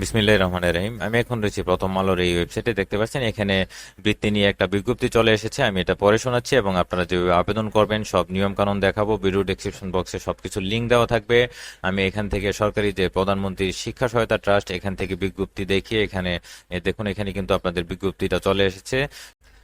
বিসমিল্লাহ রহমান রহিম। আমি এখন রয়েছি প্রথম আলোর এই ওয়েবসাইটে দেখতে পাচ্ছেন, এখানে বৃত্তি নিয়ে একটা বিজ্ঞপ্তি চলে এসেছে। আমি এটা পরে শোনাচ্ছি এবং আপনারা যেভাবে আবেদন করবেন, সব নিয়ম কানুন দেখাবো ভিডিও ডিসক্রিপশন বক্সে সবকিছু লিঙ্ক দেওয়া থাকবে। আমি এখান থেকে সরকারি যে প্রধানমন্ত্রী শিক্ষা সহায়তা ট্রাস্ট, এখান থেকে বিজ্ঞপ্তি দেখিয়ে এখানে দেখুন, এখানে কিন্তু আপনাদের বিজ্ঞপ্তিটা চলে এসেছে।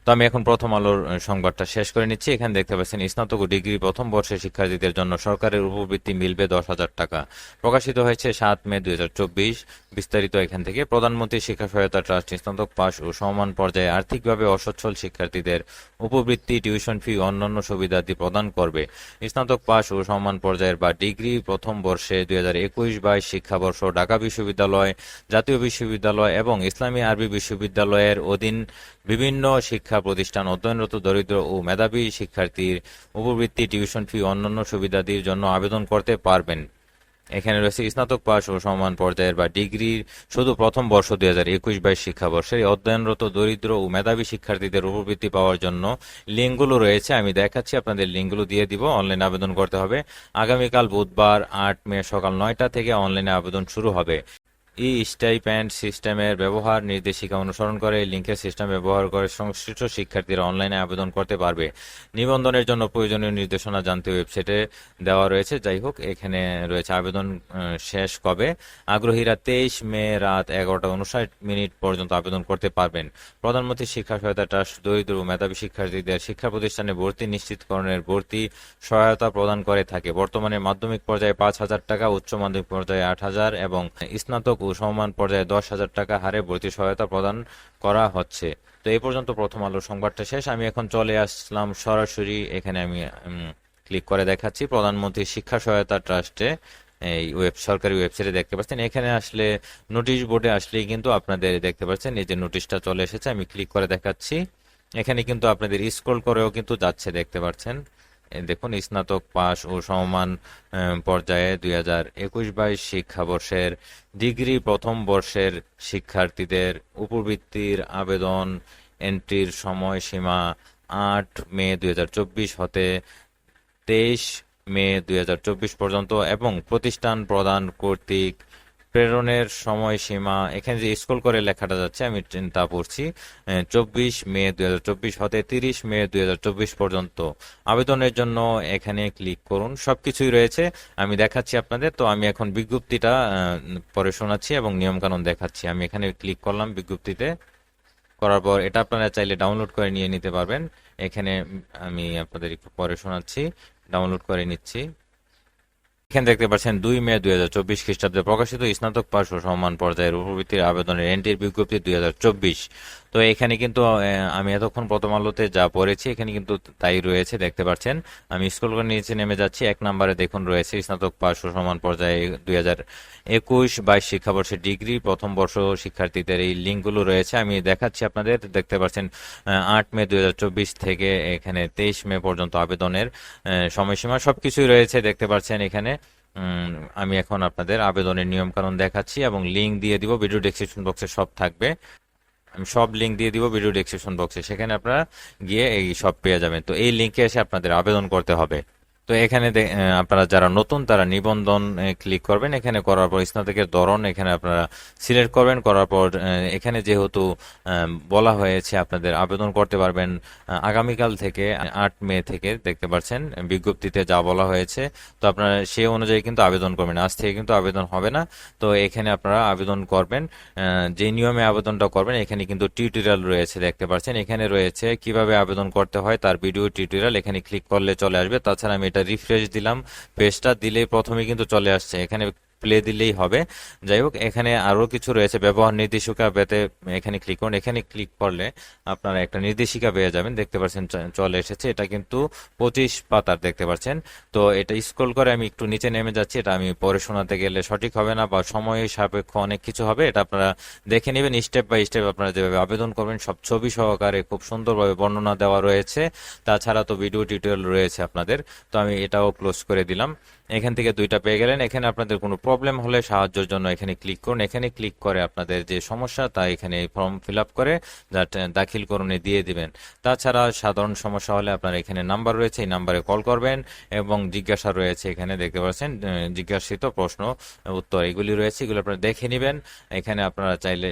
তো আমি এখন প্রথম আলোর সংবাদটা শেষ করে নিচ্ছি। এখানে দেখতে পাচ্ছেন, স্নাতক ডিগ্রি প্রথম বর্ষের শিক্ষার্থীদের জন্য সরকারের উপবৃত্তি মিলবে দশ হাজার টাকা। প্রকাশিত হয়েছে সাত মে দু হাজার চব্বিশ। বিস্তারিত এখান থেকে। প্রধানমন্ত্রী শিক্ষা সহায়তা ট্রাস্ট স্নাতক পাস ও সমান পর্যায়ে আর্থিকভাবে অসচ্ছল শিক্ষার্থীদের উপবৃত্তি, টিউশন ফি, অন্যান্য সুবিধাদি প্রদান করবে। স্নাতক পাস ও সমান পর্যায়ের বা ডিগ্রি প্রথম বর্ষে দুই হাজার একুশ বাইশ শিক্ষাবর্ষ ঢাকা বিশ্ববিদ্যালয়, জাতীয় বিশ্ববিদ্যালয় এবং ইসলামী আরবি বিশ্ববিদ্যালয়ের অধীন বিভিন্ন শিক্ষা প্রতিষ্ঠান, অধ্যয়নরত দরিদ্র ও মেধাবী শিক্ষার্থীর উপবৃত্তি, টিউশন ফি, অন্যান্য সুবিধাদির জন্য আবেদন করতে পারবেন। এখানে রয়েছে স্নাতক পাস ও সমান পর্যায়ের বা ডিগ্রির শুধু প্রথম বর্ষ দুই হাজার একুশ বাইশ শিক্ষাবর্ষে। অধ্যয়নরত দরিদ্র ও মেধাবী শিক্ষার্থীদের উপবৃত্তি পাওয়ার জন্য লিঙ্কগুলো রয়েছে। আমি দেখাচ্ছি, আপনাদের লিঙ্কগুলো দিয়ে দিব। অনলাইনে আবেদন করতে হবে। আগামীকাল বুধবার আট মে সকাল নয়টা থেকে অনলাইনে আবেদন শুরু হবে। ই স্টাইপ্যান্ড সিস্টেমের ব্যবহার নির্দেশিকা অনুসরণ করে লিঙ্কের সিস্টেম ব্যবহার করে সংশ্লিষ্ট শিক্ষার্থীরা অনলাইনে আবেদন করতে পারবে। নিবন্ধনের জন্য প্রয়োজনীয় নির্দেশনা জানতে ওয়েবসাইটে দেওয়া রয়েছে। যাই হোক, এখানে রয়েছে আবেদন শেষ কবে? আগ্রহীরা তেইশ মে রাত এগারোটা উনষাট মিনিট পর্যন্ত আবেদন করতে পারবেন। প্রধানমন্ত্রী শিক্ষা সহায়তা ট্রাস্ট, দরিদ্র মেধাবী শিক্ষার্থীদের শিক্ষা প্রতিষ্ঠানে ভর্তি নিশ্চিতকরণের ভর্তি সহায়তা প্রদান করে থাকে। বর্তমানে মাধ্যমিক পর্যায়ে পাঁচ হাজার টাকা, উচ্চ মাধ্যমিক পর্যায়ে আট হাজার এবং স্নাতক সমমান পর্যায়ে দশ হাজার টাকা হারে ভর্তি সহায়তা প্রদান করা হচ্ছে। তো এই পর্যন্ত প্রথম আলো সংবাদটা শেষ। আমি এখন চলে আসলাম সরাসরি। এখানে আমি ক্লিক করে দেখাচ্ছি। প্রধানমন্ত্রী শিক্ষা সহায়তা ট্রাস্টে, এই ওয়েব, সরকারি ওয়েবসাইটে দেখতে পাচ্ছেন। এখানে আসলে নোটিশ বোর্ডে আসলেই কিন্তু আপনাদের দেখতে পাচ্ছেন, এই যে নোটিশটা চলে এসেছে, আমি ক্লিক করে দেখাচ্ছি। এখানে কিন্তু আপনাদের স্ক্রল করেও কিন্তু যাচ্ছে দেখতে পাচ্ছেন। দেখুন, স্নাতক পাস ও সমমান পর্যায়ে দুই হাজার একুশ বাইশ শিক্ষাবর্ষের ডিগ্রি প্রথম বর্ষের শিক্ষার্থীদের উপবৃত্তির আবেদন এন্ট্রির সময়সীমা আট মে দুই হাজার চব্বিশ হতে তেইশ মে দু হাজার চব্বিশ পর্যন্ত এবং প্রতিষ্ঠান প্রদান কর্তৃক প্রেরণের সময়সীমা, এখানে যে স্কুল করে লেখাটা যাচ্ছে, আমি তা পড়ছি চব্বিশ মে দুই হতে তিরিশ মে দু হাজার চব্বিশ পর্যন্ত। আবেদনের জন্য এখানে ক্লিক করুন। সবকিছুই রয়েছে, আমি দেখাচ্ছি আপনাদের। তো আমি এখন বিজ্ঞপ্তিটা পরে শোনাচ্ছি এবং নিয়মকানুন দেখাচ্ছি। আমি এখানে ক্লিক করলাম বিজ্ঞপ্তিতে। করার পর এটা আপনারা চাইলে ডাউনলোড করে নিয়ে নিতে পারবেন। এখানে আমি আপনাদের একটু পরে শোনাচ্ছি ডাউনলোড করে নিচ্ছি। এখানে দেখতে পাচ্ছেন দুই মে দুই হাজার চব্বিশ খ্রিস্টাব্দে প্রকাশিত স্নাতক পার্শ্ব সম্মান পর্যায়ের উপবৃত্তির আবেদনের এন্ট্রির বিজ্ঞপ্তি দুই হাজার চব্বিশ। তো এখানে কিন্তু আমি এতক্ষণ প্রথম আলোতে যা পড়েছি, এখানে কিন্তু তাই রয়েছে, দেখতে পাচ্ছেন। আমি স্কুল করে নিচে নেমে যাচ্ছি। এক নম্বরে দেখুন রয়েছে স্নাতক পাশ সমান পর্যায়ে দুই হাজার একুশ বাইশ শিক্ষাবর্ষে ডিগ্রি, প্রথম বর্ষ শিক্ষার্থীদের এই লিঙ্কগুলো রয়েছে। আমি দেখাচ্ছি আপনাদের, দেখতে পাচ্ছেন আট মে দুই হাজার চব্বিশ থেকে এখানে তেইশ মে পর্যন্ত আবেদনের সময়সীমা সবকিছুই রয়েছে, দেখতে পাচ্ছেন এখানে। আমি এখন আপনাদের আবেদনের নিয়ম কানুন দেখাচ্ছি এবং লিঙ্ক দিয়ে দিব। ভিডিও ডেসক্রিপশন বক্সে সব থাকবে। আমি সব লিঙ্ক দিয়ে দিব ভিডিও ডেসক্রিপশন বক্সে সেখানে আপনারা গিয়ে এই সব পেয়ে যাবেন। তো এই লিঙ্কে এসে আপনাদের আবেদন করতে হবে। তো এখানে আপনারা যারা নতুন, তারা নিবন্ধন ক্লিক করবেন। এখানে করার পর স্নাতকের ধরন এখানে আপনারা সিলেক্ট করবেন। করার পর এখানে যেহেতু বলা হয়েছে আপনাদের আবেদন করতে পারবেন আগামীকাল থেকে আট মে থেকে দেখতে পাচ্ছেন, বিজ্ঞপ্তিতে যা বলা হয়েছে। তো আপনারা সেই অনুযায়ী কিন্তু আবেদন করবেন। আজ থেকে কিন্তু আবেদন হবে না। তো এখানে আপনারা আবেদন করবেন যে নিয়মে আবেদনটা করবেন, এখানে কিন্তু টিউটোরিয়াল রয়েছে দেখতে পাচ্ছেন। এখানে রয়েছে কীভাবে আবেদন করতে হয়, তার ভিডিও টিউটোরিয়াল এখানে ক্লিক করলে চলে আসবে। তাছাড়া আমি রিফ্রেশ দিলাম পেজটা দিলে প্রথমে কিন্তু চলে আসছে। এখানে প্লে দিলেই হবে। যাই হোক, এখানে আরও কিছু রয়েছে। ব্যবহার নির্দেশিকা পেতে এখানে ক্লিক করুন। এখানে ক্লিক করলে আপনারা একটা নির্দেশিকা পেয়ে যাবেন। দেখতে পাচ্ছেন চলে এসেছে। এটা কিন্তু পঁচিশ পাতার দেখতে পাচ্ছেন। তো এটা স্ক্রল করে আমি একটু নিচে নেমে যাচ্ছি। এটা আমি পরে শোনাতে গেলে সঠিক হবে না বা সময় সাপেক্ষ অনেক কিছু হবে। এটা আপনারা দেখে নেবেন। স্টেপ বাই স্টেপ আপনারা যেভাবে আবেদন করবেন, সব ছবি সহকারে খুব সুন্দরভাবে বর্ণনা দেওয়া রয়েছে। তাছাড়া তো ভিডিও টিউটোরিয়াল রয়েছে আপনাদের। তো আমি এটাও ক্লোজ করে দিলাম। এখান থেকে দুইটা পেয়ে গেলেন। এখানে আপনাদের কোনো প্রবলেম হলে সাহায্যের জন্য এখানে ক্লিক করুন। এখানে ক্লিক করে আপনাদের যে সমস্যা, তা এখানে ফর্ম ফিল আপ করে দাখিল করুন দিয়ে দিবেন। তাছাড়া সাধারণ সমস্যা হলে আপনার এখানে নাম্বার রয়েছে, এই নাম্বারে কল করবেন এবং জিজ্ঞাসা রয়েছে এখানে, দেখতে পাচ্ছেন জিজ্ঞাসিত প্রশ্ন, উত্তর এগুলি রয়েছে, এগুলো আপনারা দেখে নেবেন। এখানে আপনারা চাইলে,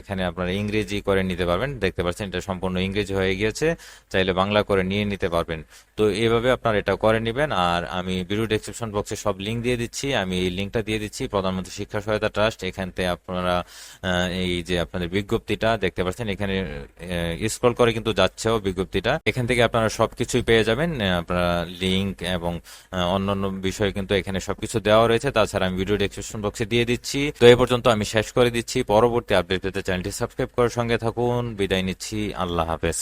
এখানে আপনারা ইংরেজি করে নিতে পারবেন। দেখতে পাচ্ছেন, এটা সম্পূর্ণ ইংরেজি হয়ে গিয়েছে, চাইলে বাংলা করে নিয়ে নিতে পারবেন। তো এইভাবে আপনারা এটা করে নেবেন। আর আমি ভিডিও ডেসক্রিপশন বক্সে সব লিঙ্ক দিয়ে দিচ্ছি। আমি এই লিঙ্কটা দিয়ে দিচ্ছি প্রধানমন্ত্রী শিক্ষা সহায়তা ট্রাস্ট। এখান থেকে আপনারা এই যে আপনাদের বিজ্ঞপ্তিটা দেখতে পাচ্ছেন, এখানে স্ক্রল করে কিন্তু যাচ্ছেও বিজ্ঞপ্তিটা। এখান থেকে আপনারা সবকিছুই পেয়ে যাবেন আপনারা লিঙ্ক এবং অন্যান্য বিষয় কিন্তু এখানে সবকিছু দেওয়া রয়েছে। তাছাড়া আমি ভিডিও ডেসক্রিপশন বক্সে দিয়ে দিচ্ছি। তো এই পর্যন্ত আমি শেষ করে দিচ্ছি। পরবর্তী আপডেট পেতে চ্যানেলটি সাবস্ক্রাইব করার সঙ্গে থাকুন। বিদায় নিচ্ছি। আল্লাহ হাফেজ।